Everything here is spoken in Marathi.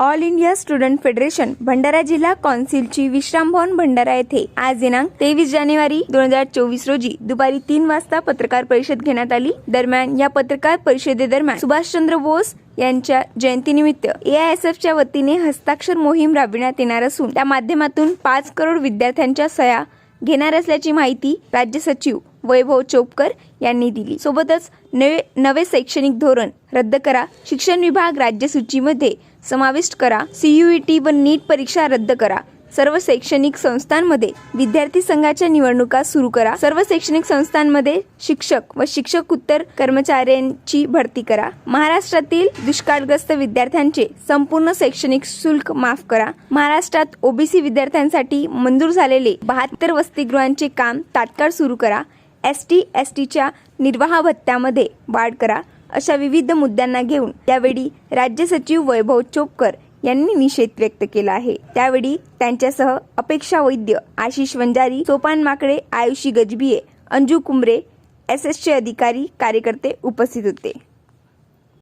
All India student federation Bhandara जिल्हा कौन्सिलची विश्राम भवन भंडारा येथे आज दिनांक तेवीस जानेवारी दोन हजार चोवीस रोजी दुपारी तीन वाजता पत्रकार परिषद घेण्यात आली. दरम्यान या पत्रकार परिषदेदरम्यान सुभाषचंद्र बोस यांच्या जयंतीनिमित्त एआयएसएफच्या वतीने हस्ताक्षर मोहीम राबविण्यात येणार असून त्या माध्यमातून पाच करोड विद्यार्थ्यांच्या सह्या घेणार असल्याची माहिती राज्य सचिव वैभव चोपकर यांनी दिली. सोबतच नवे नवे शैक्षणिक धोरण रद्द करा. शिक्षण विभाग राज्य सूचीमध्ये समाविष्ट करा. सीयूईटी व नीट परीक्षा रद्द करा. सर्व शैक्षणिक संस्थांमध्ये विद्यार्थी संघाच्या निवडणुका सुरू करा. सर्व शैक्षणिक संस्थांमध्ये शिक्षक व शिक्षक उत्तर कर्मचाऱ्यांची भरती करा. महाराष्ट्रातील दुष्काळग्रस्त विद्यार्थ्यांचे संपूर्ण शैक्षणिक शुल्क माफ करा. महाराष्ट्रात ओबीसी विद्यार्थ्यांसाठी मंजूर झालेले बहात्तर वसतिगृहांचे काम तात्काळ सुरू करा. एस टी एस टीच्या निर्वाह भत्त्यामध्ये वाढ करा. अशा विविध मुद्द्यांना घेऊन त्यावेळी राज्य सचिव वैभव चोपकर यांनी निषेध व्यक्त केला आहे. त्यावेळी त्यांच्यासह अपेक्षा वैद्य आशिष वंजारी सोपान माकडे आयुषी गजबिये अंजू कुंबरे एस एसचे अधिकारी कार्यकर्ते उपस्थित होते.